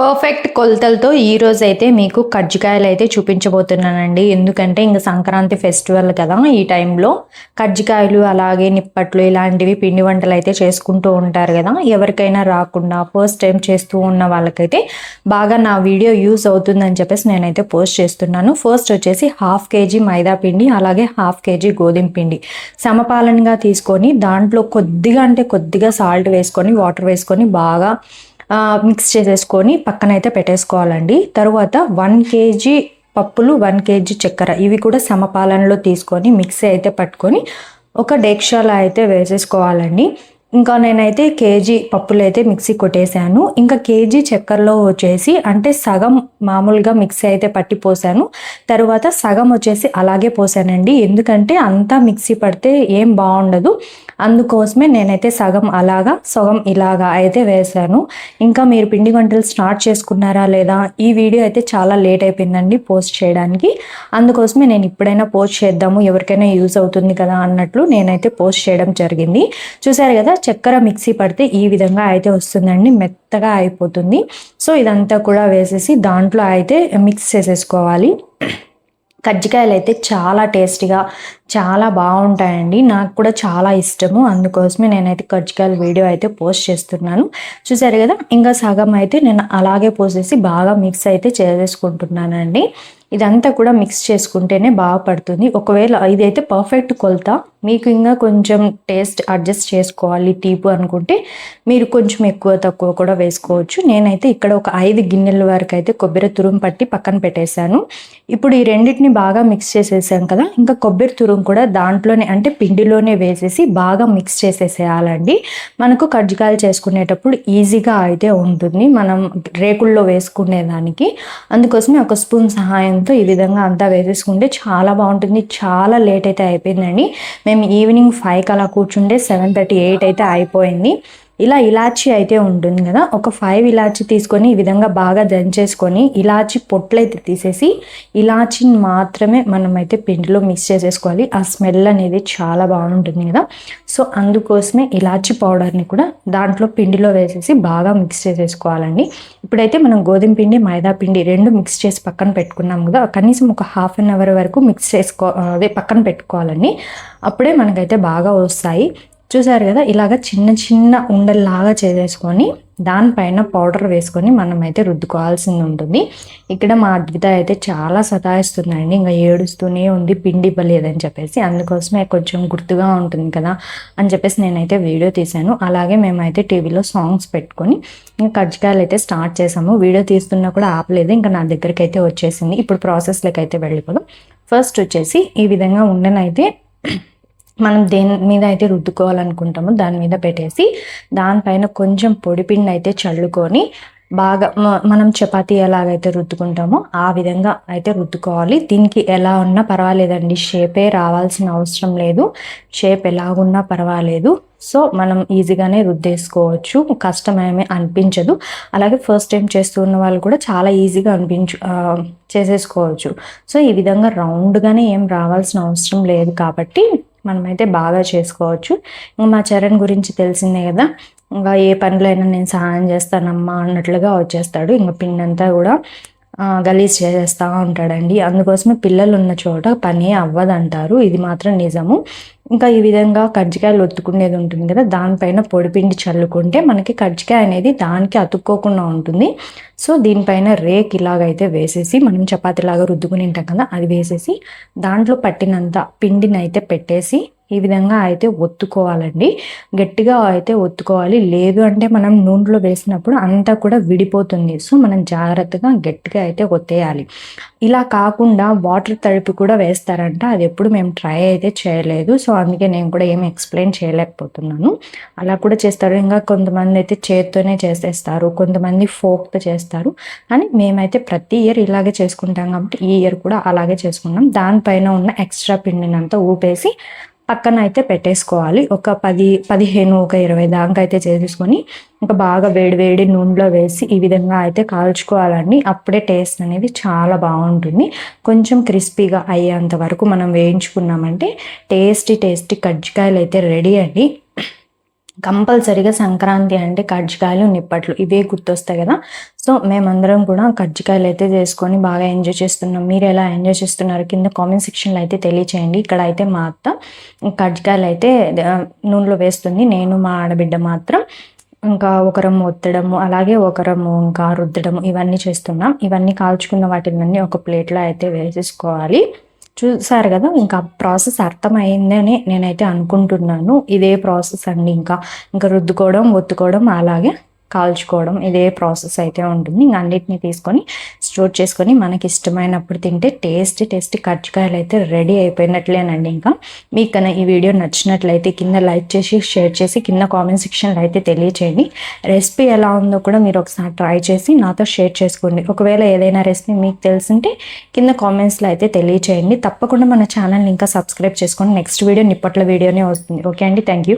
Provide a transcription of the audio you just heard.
Perfect కొలతలతో ఈ రోజు అయితే మీకు కజ్జికాయలు అయితే చూపించబోతున్నానండి. ఎందుకంటే ఇంక సంక్రాంతి ఫెస్టివల్ కదా ఈ టైంలో కజ్జికాయలు అలాగే నిప్పట్లు ఇలాంటివి పిండి వంటలు అయితే చేసుకుంటూ ఉంటారు కదా. ఎవరికైనా రాకుండా ఫస్ట్ టైం చేస్తూ ఉన్న వాళ్ళకైతే బాగా నా వీడియో యూస్ అవుతుందని చెప్పేసి నేనైతే పోస్ట్ చేస్తున్నాను. ఫస్ట్ వచ్చేసి హాఫ్ కేజీ మైదా పిండి అలాగే హాఫ్ కేజీ గోధుమ పిండి. సమపాలనగా తీసుకొని దాంట్లో కొద్దిగా అంటే కొద్దిగా సాల్ట్ వేసుకొని వాటర్ వేసుకొని బాగా మిక్స్ చేసేసుకొని పక్కనైతే పెట్టేసుకోవాలండి. తరువాత వన్ కేజీ పప్పులు వన్ కేజీ చక్కెర ఇవి కూడా సమపాలనలో తీసుకొని మిక్సీ అయితే పట్టుకొని ఒక డేక్షాలో అయితే వేసేసుకోవాలండి. ఇంకా నేనైతే కేజీ పప్పులు అయితే మిక్సీ కొట్టేశాను. ఇంకా కేజీ చక్కెరలో వచ్చేసి అంటే సగం మామూలుగా మిక్సీ అయితే పట్టి పోసాను. తర్వాత సగం వచ్చేసి అలాగే పోసానండి. ఎందుకంటే అంతా మిక్సీ పడితే ఏం బాగుండదు. అందుకోసమే నేనైతే సగం అలాగా సగం ఇలాగా అయితే వేశాను ఇంకా మీరు పిండి వంటలు స్టార్ట్ చేసుకున్నారా లేదా ఈ వీడియో అయితే చాలా లేట్ అయిపోయిందండి పోస్ట్ చేయడానికి. అందుకోసమే నేను ఇప్పుడైనా పోస్ట్ చేద్దాము ఎవరికైనా యూజ్ అవుతుంది కదా అన్నట్లు నేనైతే పోస్ట్ చేయడం జరిగింది. చూసారు కదా చక్కెర మిక్సీ పడితే ఈ విధంగా అయితే వస్తుందండి. మెత్తగా అయిపోతుంది. సో ఇదంతా కూడా వేసేసి దాంట్లో అయితే మిక్స్ చేసేసుకోవాలి. కజ్జికాయలు అయితే చాలా టేస్టీగా చాలా బాగుంటాయండి. నాకు కూడా చాలా ఇష్టము. అందుకోసమే నేనైతే కజ్జికాయల వీడియో అయితే పోస్ట్ చేస్తున్నాను. చూసారు కదా? ఇంకా సగం అయితే నేను అలాగే పోసేసి బాగా మిక్స్ అయితే చేసేసుకుంటున్నానండి. ఇదంతా కూడా మిక్స్ చేసుకుంటేనే బాగా పడుతుంది. ఒకవేళ ఇదైతే పర్ఫెక్ట్ కొలత మీకు ఇంకా కొంచెం టేస్ట్ అడ్జస్ట్ చేసుకోవాలి తీపు అనుకుంటే మీరు కొంచెం ఎక్కువ తక్కువ కూడా వేసుకోవచ్చు. నేనైతే ఇక్కడ ఒక ఐదు గిన్నెల వరకు అయితే కొబ్బరి తురుము పట్టి పక్కన పెట్టేశాను. ఇప్పుడు ఈ రెండింటిని బాగా మిక్స్ చేసేసాం కదా ఇంకా కొబ్బరి తురుము కూడా దాంట్లోనే అంటే పిండిలోనే వేసేసి బాగా మిక్స్ చేసేసేయాలండి. మనకు కజ్జికాయలు చేసుకునేటప్పుడు ఈజీగా అయితే ఉంటుంది. మనం రేకుల్లో వేసుకునేదానికి అందుకోసమే ఒక స్పూన్ సహాయం సహాయంతో ఈ విధంగా అంతా వేసేసుకుంటే చాలా బాగుంటుంది. చాలా లేట్ అయితే అయిపోయిందండి. మేము ఈవినింగ్ ఫైవ్కి అలా కూర్చుంటే సెవెన్ థర్టీ ఎయిట్ అయితే అయిపోయింది. ఇలా ఇలాచి అయితే ఉంటుంది కదా ఒక ఫైవ్ ఇలాచి తీసుకొని ఈ విధంగా బాగా దంచేసుకొని ఇలాచి పొట్లయితే తీసేసి ఇలాచిని మాత్రమే మనమైతే పిండిలో మిక్స్ చేసేసుకోవాలి. ఆ స్మెల్ అనేది చాలా బాగుంటుంది కదా. సో అందుకోసమే ఇలాచి పౌడర్ని కూడా దాంట్లో పిండిలో వేసేసి బాగా మిక్స్ చేసేసుకోవాలండి. ఇప్పుడైతే మనం గోధుమ పిండి మైదా పిండి రెండు మిక్స్ చేసి పక్కన పెట్టుకున్నాం కదా కనీసం ఒక హాఫ్ అన్ అవర్ వరకు మిక్స్ చేసుకో అదే పక్కన పెట్టుకోవాలండి. అప్పుడే మనకైతే బాగా వస్తాయి. చూసారు కదా? ఇలాగ చిన్న చిన్న ఉండల్లాగా చేసేసుకొని దానిపైన పౌడర్ వేసుకొని మనం అయితే రుద్దుకోవాల్సింది ఉంటుంది. ఇక్కడ మా అద్విత అయితే చాలా సతాయిస్తుందండి. ఇంకా ఏడుస్తూనే ఉంది పిండి ఇవ్వలేదని చెప్పేసి. అందుకోసమే కొంచెం గుర్తుగా ఉంటుంది కదా అని చెప్పేసి నేనైతే వీడియో తీశాను. అలాగే మేమైతే టీవీలో సాంగ్స్ పెట్టుకొని ఇంకా కజ్జికాయలు అయితే స్టార్ట్ చేసాము వీడియో తీస్తున్నా కూడా ఆపలేదు. ఇంకా నా దగ్గరికి అయితే వచ్చేసింది. ఇప్పుడు ప్రాసెస్లోకి అయితే వెళ్ళిపోదాం. ఫస్ట్ వచ్చేసి ఈ విధంగా ఉండనైతే మనం దేని మీద అయితే రుద్దుకోవాలనుకుంటామో దాని మీద పెట్టేసి దానిపైన కొంచెం పొడిపిండి అయితే చల్లుకొని బాగా మనం చపాతీ ఎలాగైతే రుద్దుకుంటామో ఆ విధంగా అయితే రుద్దుకోవాలి. దీనికి ఎలా ఉన్నా పర్వాలేదండి. షేపే రావాల్సిన అవసరం లేదు. షేప్ ఎలాగున్నా పర్వాలేదు. సో మనం ఈజీగానే రుద్దేసుకోవచ్చు. కష్టమేమీ అనిపించదు. అలాగే ఫస్ట్ టైం చేస్తున్న వాళ్ళు కూడా చాలా ఈజీగా అనిపించు చేసేసుకోవచ్చు. సో ఈ విధంగా రౌండ్గానే ఏం రావాల్సిన అవసరం లేదు కాబట్టి మనమైతే బాగా చేసుకోవచ్చు. ఇంకా మా చరణ్ గురించి తెలిసిందే కదా. ఇంకా ఏ పనులైనా నేను సహాయం చేస్తానమ్మా అన్నట్లుగా వచ్చేస్తాడు. ఇంకా పిండి అంతా కూడా గలీజ్ చేసేస్తూ ఉంటాడండి. అందుకోసమే పిల్లలు ఉన్న చోట పని అవ్వదంటారు. ఇది మాత్రం నిజము. ఇంకా ఈ విధంగా కజ్జికాయలు ఒత్తుకునేది ఉంటుంది కదా దానిపైన పొడిపిండి చల్లుకుంటే మనకి కజ్జికాయ అనేది దానికి అతుక్కోకుండా ఉంటుంది. సో దీనిపైన రేక్ ఇలాగైతే వేసేసి మనం చపాతీలాగా రుద్దుకుని ఉంటాం కదా అది వేసేసి దాంట్లో పట్టినంత పిండిని అయితే పెట్టేసి ఈ విధంగా అయితే ఒత్తుకోవాలండి. గట్టిగా అయితే ఒత్తుకోవాలి. లేదు అంటే మనం నూనెలో వేసినప్పుడు అంతా కూడా విడిపోతుంది. సో మనం జాగ్రత్తగా గట్టిగా అయితే ఒత్తేయాలి. ఇలా కాకుండా వాటర్ తడిపి కూడా వేస్తారంట. అది ఎప్పుడు మేము ట్రై అయితే చేయలేదు. సో అందుకే నేను కూడా ఏమి ఎక్స్ప్లెయిన్ చేయలేకపోతున్నాను. అలా కూడా చేస్తారు. ఇంకా కొంతమంది అయితే చేత్తోనే చేసేస్తారు. కొంతమంది ఫోక్తో చేస్తారు. కానీ మేమైతే ప్రతి ఇయర్ ఇలాగే చేసుకుంటాం కాబట్టి ఈ ఇయర్ కూడా అలాగే చేసుకున్నాం. దానిపైన ఉన్న ఎక్స్ట్రా పిండినంతా ఊపేసి పక్కన అయితే పెట్టేసుకోవాలి. ఒక పది పదిహేను ఒక ఇరవై దాకా అయితే చేసేసుకొని ఇంకా బాగా వేడి వేడి నూనెలో వేసి ఈ విధంగా అయితే కాల్చుకోవాలండి. అప్పుడే టేస్ట్ అనేది చాలా బాగుంటుంది. కొంచెం క్రిస్పీగా అయ్యేంత వరకు మనం వేయించుకున్నామంటే టేస్టీ టేస్టీ కజ్జికాయలు అయితే రెడీ అండి. కంపల్సరిగా సంక్రాంతి అంటే కజ్జికాయలు నిప్పట్లు ఇవే గుర్తొస్తాయి కదా. సో మేమందరం కూడా కజ్జికాయలు అయితే చేసుకొని బాగా ఎంజాయ్ చేస్తున్నాం. మీరు ఎలా ఎంజాయ్ చేస్తున్నారు కింద కామెంట్ సెక్షన్లో అయితే తెలియచేయండి. ఇక్కడ అయితే మా అత్త కజ్జికాయలు అయితే నూనెలో వేస్తుంది. నేను మా ఆడబిడ్డ మాత్రం ఇంకా ఒకరం ఒత్తడము అలాగే ఒకరము ఇంకా రుద్దడము ఇవన్నీ చేస్తున్నాం. ఇవన్నీ కాల్చుకున్న వాటిని ఒక ప్లేట్లో అయితే వేసేసుకోవాలి. చూసారు కదా ఇంకా ప్రాసెస్ అర్థమైందని నేనైతే అనుకుంటున్నాను. ఇదే ప్రాసెస్ అండి ఇంకా. ఇంకా రుద్దుకోవడం ఒత్తుకోవడం అలాగే కాల్చుకోవడం ఇదే ప్రాసెస్ అయితే ఉంటుంది. ఇంకా అన్నిటిని తీసుకొని స్టోర్ చేసుకొని మనకి ఇష్టమైనప్పుడు తింటే టేస్ట్ టేస్ట్ కజ్జికాయలు అయితే రెడీ అయిపోయినట్లేనండి ఇంకా. మీకు ఈ వీడియో నచ్చినట్లయితే కింద లైక్ చేసి షేర్ చేసి కింద కామెంట్ సెక్షన్లో అయితే తెలియచేయండి. రెసిపీ ఎలా ఉందో కూడా మీరు ఒకసారి ట్రై చేసి నాతో షేర్ చేసుకోండి. ఒకవేళ ఏదైనా రెసిపీ మీకు తెలిసింటే కింద కామెంట్స్లో అయితే తెలియచేయండి. తప్పకుండా మన ఛానల్ని ఇంకా సబ్స్క్రైబ్ చేసుకోండి నెక్స్ట్ వీడియో నిప్పట్ల వీడియోనే వస్తుంది. ఓకే అండి. Thank you.